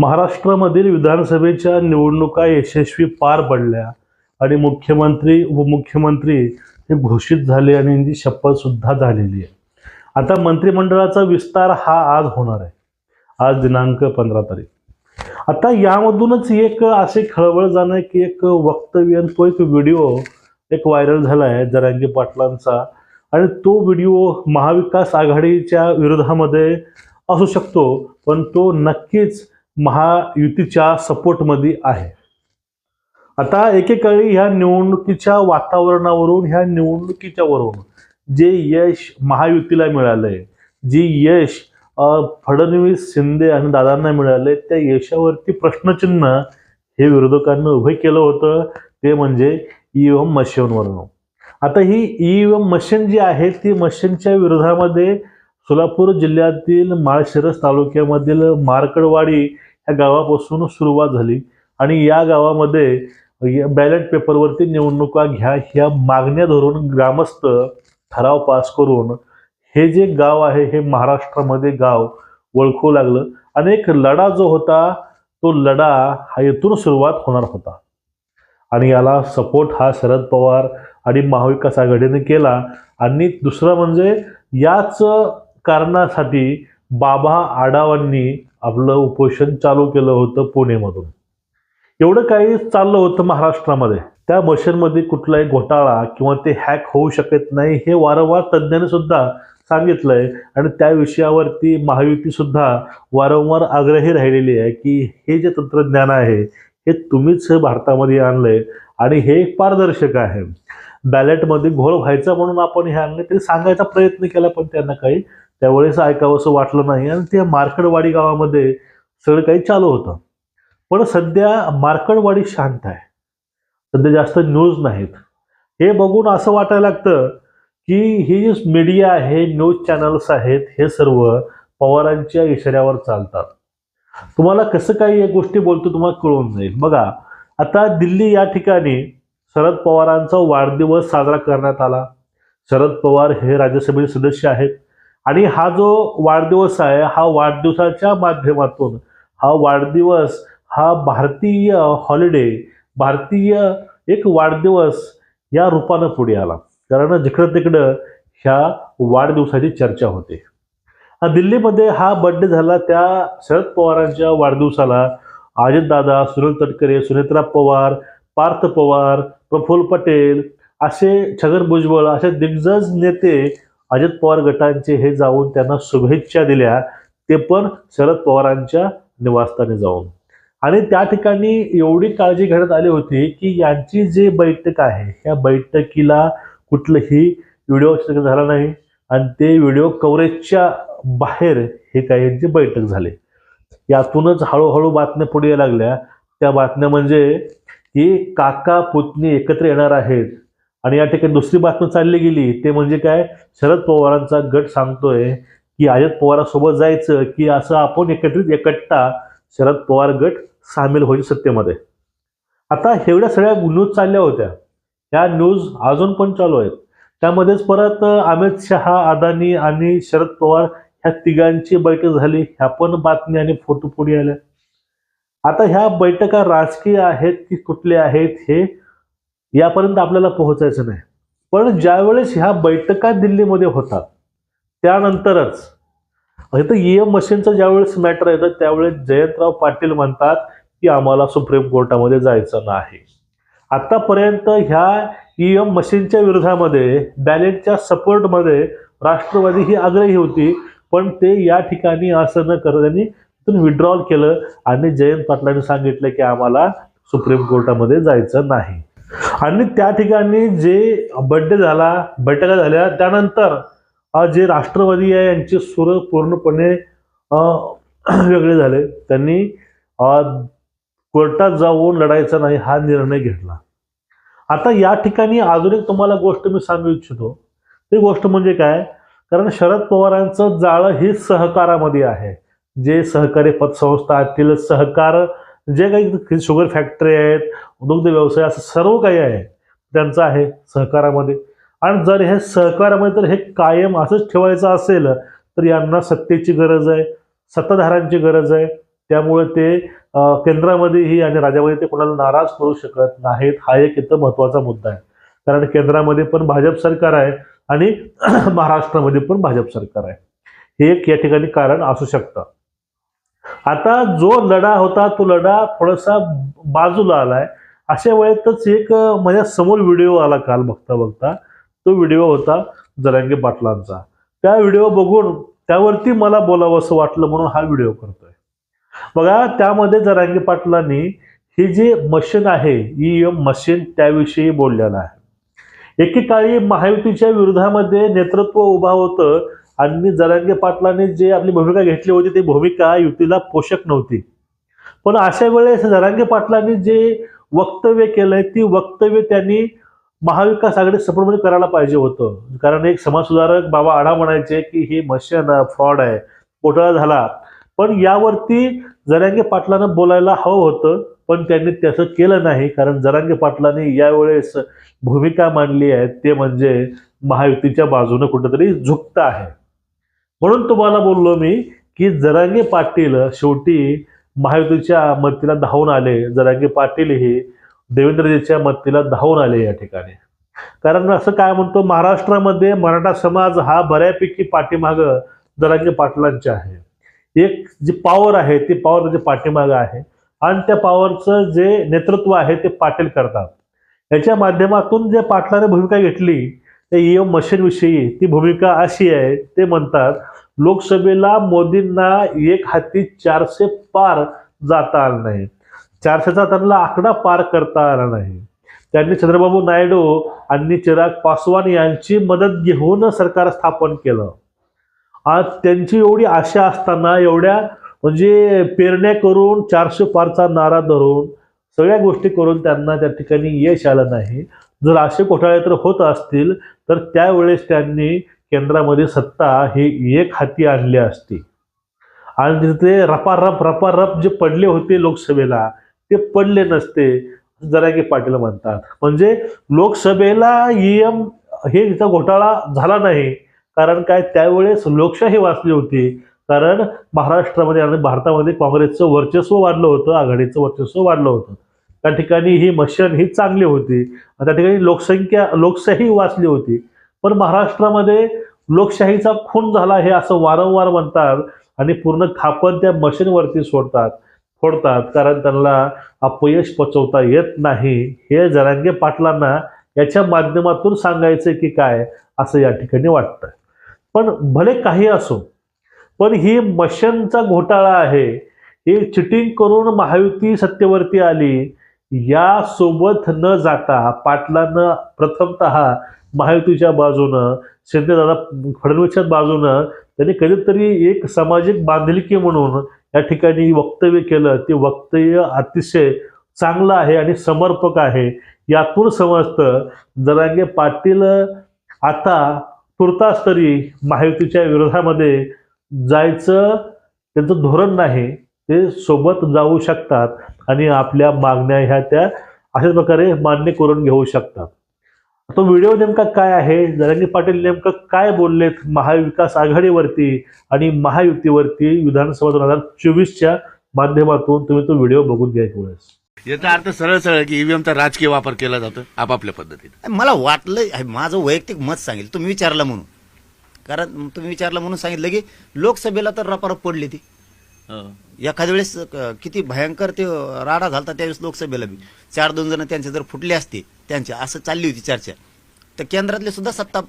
महाराष्ट्रामधील विधानसभेच्या निवडणुका यशस्वी पार पडल्या आणि मुख्यमंत्री उपमुख्यमंत्री हे घोषित झाले आणि यांची शपथसुद्धा झालेली आहे. आता मंत्रिमंडळाचा विस्तार हा आज होणार आहे. आज दिनांक पंधरा तारीख. आता यामधूनच एक असे खळबळ जाणं आहे की एक वक्तव्य आणि तो एक व्हिडिओ एक व्हायरल झाला आहे जरांगी पाटलांचा. आणि तो व्हिडिओ महाविकास आघाडीच्या विरोधामध्ये असू शकतो पण तो नक्कीच महायुतीच्या सपोर्टमध्ये आहे. आता एकेकाळी ह्या निवडणुकीच्या वातावरणावरून ह्या निवडणुकीच्या वरून जे यश महायुतीला मिळालंय जे यश फडणवीस शिंदे आणि दादांना मिळाले त्या यशावरती प्रश्नचिन्ह हे विरोधकांनी उभे केलं होतं ते म्हणजे ईव्हीएम मशीनवरून. आता ही ईव्हीएम मशीन जी आहे ती मशीनच्या विरोधामध्ये सोलापूर जिल्ह्यातील माळशिरस तालुक्यामधील मारकडवाडी या गावापासून सुरुवात झाली. आणि या गावामध्ये बॅलेट पेपरवरती निवडणुका घ्या ह्या मागण्या धरून ग्रामस्थ ठराव पास करून हे जे गाव आहे हे महाराष्ट्रामध्ये गाव ओळखू लागलं. आणि एक लढा जो होता तो लढा हा येथून सुरुवात होणार होता. आणि याला सपोर्ट हा शरद पवार आणि महाविकास आघाडीने केला. आणि दुसरं म्हणजे याच कारणासाठी बाबा आडावांनी आपलं उपोषण चालू केलं होतं पुणेमधून. एवढं काही चाललं होतं महाराष्ट्रामध्ये. त्या मशीनमध्ये कुठलाही घोटाळा किंवा ते हॅक होऊ शकत नाही हे वारंवार तज्ज्ञांनी सुद्धा सांगितलंय. आणि त्या विषयावरती महायुती सुद्धा वारंवार आग्रही राहिलेली आहे की हे जे तंत्रज्ञान आहे हे तुम्हीच भारतामध्ये आणलंय आणि हे पारदर्शक आहे. बॅलेटमध्ये घोळ व्हायचा म्हणून आपण हे आणलं तरी सांगायचा प्रयत्न केला पण त्यांना काही त्यावेळेस ऐकावंसं वाटलं नाही. आणि त्या मार्कडवाडी गावामध्ये सगळं काही चालू होतं. पण सध्या मार्कडवाडी शांत आहे. सध्या जास्त न्यूज नाहीत. हे बघून असं वाटायला लागतं की ही जी मीडिया आहे न्यूज चॅनल्स आहेत हे सर्व पवारांच्या इशाऱ्यावर चालतात. तुम्हाला कसं काही या गोष्टी बोलतो तुम्हाला कळून जाईल. बघा आता दिल्ली या ठिकाणी शरद पवारांचा वाढदिवस साजरा करण्यात आला. शरद पवार हे राज्यसभेचे सदस्य आहेत. आणि हा जो वाढदिवस आहे हा वाढदिवसाच्या माध्यमातून हा वाढदिवस हा भारतीय हॉलिडे भारतीय एक वाढदिवस या रूपानं पुढे आला. कारण जिकडं तिकडं ह्या वाढदिवसाची चर्चा होते. दिल्लीमध्ये हा बड्डे झाला त्या शरद पवारांच्या वाढदिवसाला. अजितदादा सुनील तटकरे सुनेत्रा पवार पार्थ पवार प्रफुल्ल पटेल असे छगन भुजबळ असे दिग्गज नेते अजित पवार गटांचे हे जाऊन त्यांना शुभेच्छा दिल्या ते पण शरद पवारांच्या निवासस्थानी जाऊन. आणि त्या ठिकाणी एवढी काळजी घेण्यात आली होती की यांची जी बैठक आहे या बैठकीला कुठलंही व्हिडिओ झाला नाही. आणि ते व्हिडिओ कव्हरेजच्या बाहेर हे काही यांची बैठक झाली. यातूनच हळूहळू बातम्या पुढे यायला लागल्या. त्या बातम्या म्हणजे की काका पुतणी एकत्र येणार आहेत. आणि या ठिकाणी दुसरी बातमी चालली गेली ते म्हणजे काय? शरद पवारांचा गट सांगतोय की अजित पवारांसोबत जायचं की असं आपण एकत्रित एकट्टा शरद पवार गट सामील होईल सत्तेमध्ये. आता एवढ्या सगळ्या न्यूज चालल्या होत्या. या न्यूज अजून पण चालू आहेत. त्यामध्येच परत अमित शहा अदानी आणि शरद पवार ह्या तिघांची बैठक झाली. ह्या पण बातमी आणि फोटो पुढे आल्या. आता ह्या बैठका राजकीय आहेत की कुठल्या आहेत हे यापर्यंत आपल्याला पोहोचायचं नाही. पण ज्यावेळेस ह्या बैठका दिल्लीमध्ये होतात त्यानंतरच इथं ईएम मशीनचं ज्यावेळेस मॅटर येतं त्यावेळेस जयंतराव पाटील म्हणतात की आम्हाला सुप्रीम कोर्टामध्ये जायचं नाही. आतापर्यंत ह्या ईएम मशीनच्या विरोधामध्ये बॅलेटच्या सपोर्टमध्ये राष्ट्रवादी ही आग्रही होती पण ते या ठिकाणी असं न करत त्यांनी तिथून विड्रॉल केलं आणि जयंत पाटलांनी सांगितलं की आम्हाला सुप्रीम कोर्टामध्ये जायचं नाही. आणि त्या ठिकाणी जे बड्डे झाला बैठका झाल्या त्यानंतर जे राष्ट्रवादी आहे यांचे सुर पूर्णपणे वेगळे झाले. त्यांनी कोर्टात जाऊन लढायचा नाही हा निर्णय घेतला. आता या ठिकाणी अजून एक तुम्हाला गोष्ट मी सांगू इच्छितो. ती गोष्ट म्हणजे काय? कारण शरद पवारांचं जाळं हे सहकारामध्ये आहे. जे सहकारी पतसंस्था असतील सहकार जे काही शुगर फॅक्टरी आहेत दुग्ध व्यवसाय असं सर्व काही आहे त्यांचं आहे सहकारामध्ये. आणि जर हे सहकारामध्ये जर हे कायम असंच ठेवायचं असेल तर यांना सत्तेची गरज आहे सत्ताधाऱ्यांची गरज आहे. त्यामुळे ते केंद्रामध्येही आणि राज्यामध्ये ते कोणाला नाराज करू शकत नाहीत हा एक इथं महत्त्वाचा मुद्दा आहे. कारण केंद्रामध्ये पण भाजप सरकार आहे आणि महाराष्ट्रामध्ये पण भाजप सरकार आहे. हे एक या ठिकाणी कारण असू शकतं. आता जो लढा होता तो लढा थोडासा बाजूला आलाय. अशा वेळेतच एक माझ्यासमोर व्हिडिओ आला काल बघता बघता तो व्हिडिओ होता जरांगे पाटलांचा. त्या व्हिडिओ बघून त्यावरती मला बोलावं असं वाटलं म्हणून हा व्हिडिओ करतोय. बघा त्यामध्ये जरांगे पाटलांनी ही जी मशीन आहे ई एम मशीन त्याविषयी बोललेलं आहे. एकेकाळी महायुतीच्या विरोधामध्ये नेतृत्व उभा होतं आणि जरांगे पाटलांनी जे आपली भूमिका घेतली होती ती भूमिका युतीला पोषक नव्हती. पण अशा वेळेस जरांगे पाटलांनी जे वक्तव्य केलंय ती वक्तव्य त्यांनी महाविकास आघाडी सपोर्टमध्ये करायला पाहिजे होतं. कारण एक समाजसुधारक बाबा आढा म्हणायचे की हे मशीन फ्रॉड आहे घोटाळा झाला. पण यावरती जरांगे पाटलांना बोलायला हवं होतं पण त्यांनी तसं केलं नाही. कारण जरांगे पाटलांनी यावेळेस भूमिका मांडली आहे ते म्हणजे महायुतीच्या बाजूने कुठेतरी झुकतं आहे. म्हणून तुम्हाला बोललो मी की जरांगे पाटील शेवटी महायुतीच्या मतीला धावून आले. जरांगे पाटील हे देवेंद्रजीच्या मतीला धावून आले या ठिकाणी. कारण असं काय म्हणतो महाराष्ट्रामध्ये मराठा समाज हा बऱ्यापैकी पाठीमाग जरांगे पाटलांचे आहे. एक जी पॉवर आहे ती पॉवर त्याच्या म्हणजे पाठीमागं आहे. आणि त्या पॉवरचं जे नेतृत्व आहे ते पाटील करतात. याच्या माध्यमातून जे पाटलाने भूमिका घेतली त्या ईएम मशीनविषयी ती भूमिका अशी आहे ते म्हणतात लोकसभेला मोदींना एक हाती चारशे पार जाता आलं नाही. चारशेचा त्यांना आकडा पार करता आला नाही. त्यांनी चंद्रबाबू नायडू आणि चिराग पासवान यांची मदत घेऊन सरकार स्थापन केलं. आज त्यांची एवढी आशा असताना एवढ्या म्हणजे पेरण्या करून चारशे पारचा नारा धरून सगळ्या गोष्टी करून त्यांना त्या ठिकाणी यश आलं नाही. जर असे घोटाळे तर होत असतील तर त्यावेळेस त्यांनी केंद्रामध्ये सत्ता ही एक हाती आणली असती. आणि तिथे रपारप रपारप जे पडले होते लोकसभेला ते पडले नसते जरांगे पाटील म्हणतात. म्हणजे लोकसभेला ईएम हे तिचा घोटाळा झाला नाही कारण काय? त्यावेळेस लोकशाही वाचली होती. कारण महाराष्ट्रामध्ये आणि भारतामध्ये काँग्रेसचं वर्चस्व वाढलं होतं आघाडीचं वर्चस्व वाढलं होतं. त्या ठिकाणी ही मशीन ही चांगली होती. त्या ठिकाणी लोकसंख्या लोकशाही वाचली होती. पण महाराष्ट्रामध्ये लोकशाहीचा खून झाला हे असं वारंवार म्हणतात आणि पूर्ण खापण त्या मशीनवरती सोडतात फोडतात कारण त्यांना अपयश पचवता येत नाही. हे जरांगे पाटलांना याच्या माध्यमातून सांगायचं की काय असं या ठिकाणी वाटतं. पण भले काही असो पण ही मशीनचा घोटाळा आहे. ही चिटिंग करून महायुती सत्तेवरती आली या सोबत न जाता पाटलानं प्रथमतः महायुतीच्या बाजूनं शिंदेदादा फडणवीसच्या बाजूनं त्यांनी कधीतरी एक सामाजिक बांधिलकी म्हणून या ठिकाणी वक्तव्य केलं. ते वक्तव्य अतिशय चांगलं आहे आणि समर्पक आहे. यातून समजतं जरांगे पाटील आता तुर्तास तरी महायुतीच्या विरोधामध्ये जायचं त्यांचं धोरण नाही. ते सोबत जाऊ शकतात आणि आपल्या मागण्या ह्या त्या अशाच प्रकारे मान्य करून घेऊ शकतात. तो व्हिडिओ नेमका काय आहे? जरांगी पाटील नेमकं काय बोललेत महाविकास आघाडीवरती आणि महायुतीवरती विधानसभा दोन हजार चोवीसच्या माध्यमातून? तुम्ही तो व्हिडिओ बघून घ्यायचा वेळेस. याचा अर्थ सरळ सरळ की ईव्हीएमचा राजकीय वापर केला जातो आपापल्या पद्धतीने. मला वाटलं माझं वैयक्तिक मत सांगेल. तुम्ही विचारलं म्हणून. कारण तुम्ही विचारलं म्हणून सांगितलं की लोकसभेला तर रपारप पडली ती. एखाद्या वेळेस किती भयंकर ते राडा झालता त्यावेळेस लोकसभेला बी. चार दोन जण त्यांचे जर फुटले असते त्यांच्या असं चालली होती चर्चा. तर केंद्रातली सुद्धा सत्ता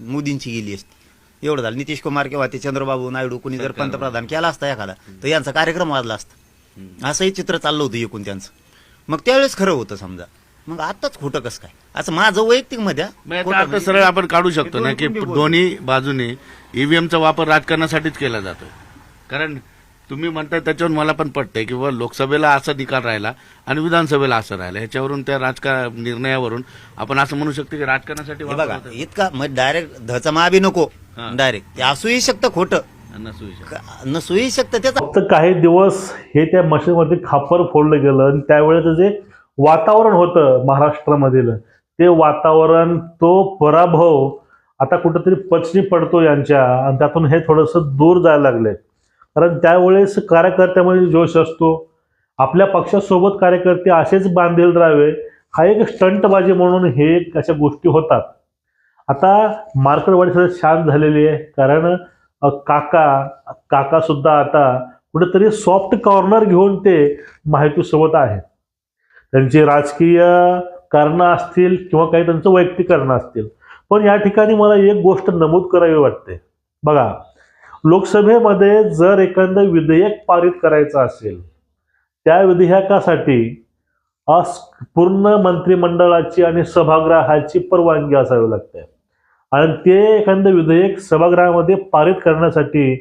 मोदींची गेली असती. एवढं झालं. नितीश कुमार किंवा ते चंद्रबाबू नायडू कुणी जर पंतप्रधान केला असता एखादा तर यांचा कार्यक्रम वाजला असता. असंही चित्र चाललं होतं एकूण त्यांचं. मग त्यावेळेस खरं होतं समजा. मग आताच खोटं कसं काय? असं माझं वैयक्तिकमध्ये म्हणजे- सरळ आपण काढू शकतो ना की दोन्ही दोन्ही बाजूने ईव्हीएमचा वापर राजकारणासाठीच केला जातो कारण तुम्ही म्हणताय त्याच्यावर मला पण पटतंय की बुवा लोकसभेला असा निकाल राहिला आणि विधानसभेला असं राहिलं ह्याच्यावरून त्या राजकारण निर्णयावरून आपण असं म्हणू शकतो की राजकारणासाठी हे बघा. इतका मग डायरेक्ट धचा मा बी नको हा. डायरेक्ट ते असूही शकतं खोटं नसू शकतं. क- नसूही शकतं त्याचा फक्त काही दिवस हे त्या मशीनवरती खापर फोडलं गेलं आणि त्यावेळेचं जे वातावरण होतं महाराष्ट्रामधील ते वातावरण तो पराभव आता कुठंतरी पचनी पडतो यांच्या आणि त्यातून हे थोडंसं दूर जायला लागले कारण त्यावेळेस कार्यकर्त्यामध्ये जोश असतो. आपल्या पक्षासोबत कार्यकर्ते असेच बांधील राहावे. हा एक स्टंटबाजी म्हणून हे एक अशा गोष्टी होतात. आता मार्कडवाडी सध्या शांत झालेली आहे. कारण काका काकासुद्धा आता कुठेतरी सॉफ्ट कॉर्नर घेऊन ते माहितीसोबत आहेत. त्यांची राजकीय कारणं असतील किंवा काही त्यांचं वैयक्तिक कारणं असतील. पण या ठिकाणी मला एक गोष्ट नमूद करावी वाटते. बघा लोकसभेमध्ये जर एखादं विधेयक पारित करायचं असेल त्या विधेयकासाठी अस पूर्ण मंत्रिमंडळाची आणि सभागृहाची परवानगी असावी लागते. आणि ते एखादं विधेयक सभागृहामध्ये पारित करण्यासाठी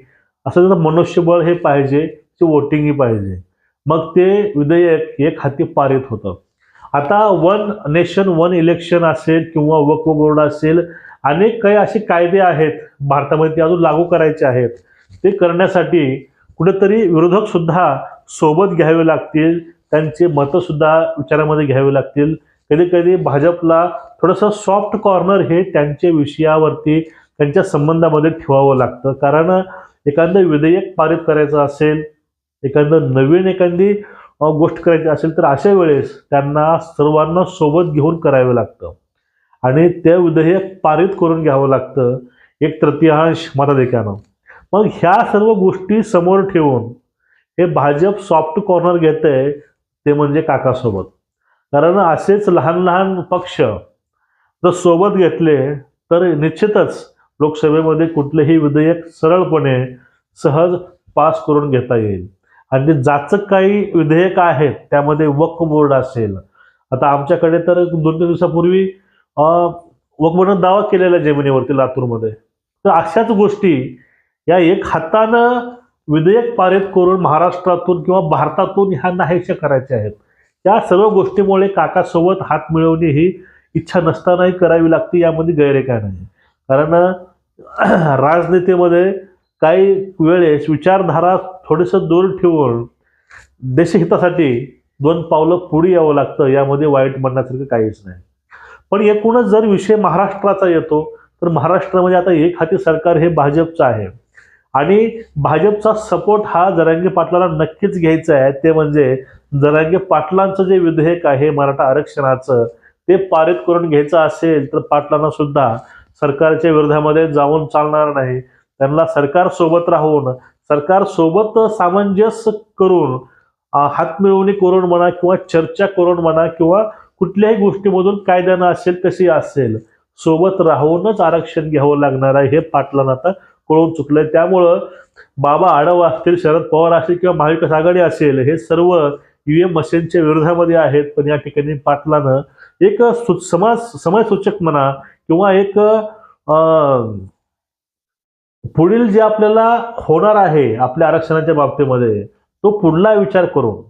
असं त्याचं मनुष्यबळ हे पाहिजे ते वोटिंगही पाहिजे मग ते विधेयक एक हाती पारित होतं. आता वन नेशन वन इलेक्शन असेल किंवा वक्फ बोर्ड असेल अनेक काही असे कायदे आहेत भारतामध्ये ते अजून लागू करायचे आहेत. ते करण्यासाठी कुठेतरी विरोधक सुद्धा सोबत घ्यावे लागतील त्यांचे मतं सुद्धा विचारामध्ये घ्यावे लागतील. कधी कधी भाजपला थोडंसं सॉफ्ट कॉर्नर हे त्यांच्या विषयावरती त्यांच्या संबंधामध्ये ठेवावं लागतं. कारण एखादं विधेयक पारित करायचं असेल एखादं नवीन एखादी गोष्ट करायची असेल तर अशा वेळेस त्यांना सर्वांना सोबत घेऊन करावे लागतं. आणि ते विधेयक पारित करून घ्यावं लागतं. एक तृतीयांश मताधिक्यानं. मग ह्या सर्व गोष्टी समोर ठेवून हे भाजप सॉफ्ट कॉर्नर घेते ते म्हणजे काकासोबत. कारण असेच लहान लहान पक्ष जर सोबत घेतले तर निश्चितच लोकसभेमध्ये कुठलेही विधेयक सरळपणे सहज पास करून घेता येईल. आणि जे जाचक काही विधेयक आहेत त्यामध्ये वक्फ बोर्ड असेल. आता आमच्याकडे तर दोन तीन दिवसापूर्वी अं, दावा केलेला जमिनीवरती लातूरमध्ये. तर अशाच गोष्टी या एक हातानं विधेयक पारित करून महाराष्ट्रातून किंवा भारतातून ह्या नाहीशा करायच्या आहेत. त्या सर्व गोष्टीमुळे काकासोबत हात मिळवणे ही इच्छा नसतानाही करावी लागते यामध्ये गैरे काय नाही. कारण राजनीतीमध्ये काही वेळेस विचारधारा थोडंसं दूर ठेवून देशहितासाठी दोन पावलं पुढे यावं लागतं यामध्ये वाईट म्हणण्यासारखं काहीच नाही. पण एकूणच जर विषय महाराष्ट्राचा येतो तर महाराष्ट्रामध्ये आता एक हाती सरकार हे भाजपचं आहे. आणि भाजपचा सपोर्ट हा जरांगे पाटलाला नक्कीच घ्यायचा आहे. ते म्हणजे जरांगे पाटलांचं जे विधेयक आहे मराठा आरक्षणाचं ते पारित करून घ्यायचं असेल तर पाटलांना सुद्धा सरकारच्या विरोधामध्ये जाऊन चालणार नाही. त्यांना सरकार सोबत राहून सरकार सोबत सामंजस्य करून अं, हातमिळवणी करून म्हणा किंवा चर्चा करून म्हणा किंवा कुठल्याही गोष्टीमधून कायद्यानं असेल कशी असेल. सोबत राहूनच आरक्षण घ्यावं लागणार आहे हे पाटलांना आता कळून चुकलंय. त्यामुळं बाबा आडव असतील शरद पवार असतील किंवा महाविकास आघाडी असेल हे सर्व ईव्हीएम मशीनच्या विरोधामध्ये आहेत. पण या ठिकाणी पाटलानं एक सु समाज समाजसूचक म्हणा किंवा एक पुढील जे आपल्याला होणार आहे आपल्या आरक्षणाच्या बाबतीमध्ये तो पुढला विचार करून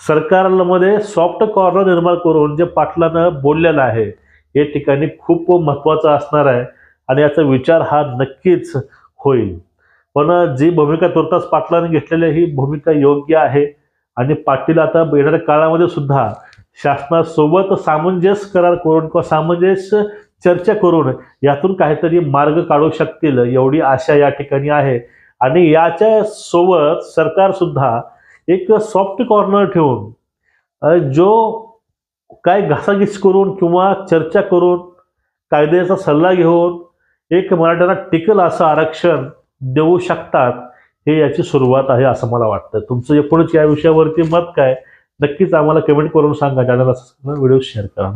सरकारमध्ये सॉफ्ट कॉर्नर निर्माण करून जे पाटलानं बोललेलं आहे हे ठिकाणी खूप महत्त्वाचं असणार आहे आणि याचा विचार हा नक्कीच होईल. पण जी भूमिका तुर्तास पाटलाने घेतलेली ही भूमिका योग्य आहे. आणि पाटील आता येणाऱ्या काळामध्ये सुद्धा शासनासोबत सामंजस्य करार करून किंवा सामंजस्य चर्चा करून यातून काहीतरी मार्ग काढू शकतील एवढी आशा या ठिकाणी आहे. आणि याच्या सोबत सरकार सुद्धा एक सॉफ्ट कॉर्नर ठेवून जो काय घासाघीस करून किंवा चर्चा करून कायद्याचा सल्ला घेऊन एक मराठ्यांना टिकल असं आरक्षण देऊ शकतात हे याची सुरुवात आहे असं मला वाटतं. तुमचं एकूणच या विषयावरती मत काय? नक्कीच आम्हाला कमेंट करून सांगा. चॅनलला व्हिडिओ शेअर करा.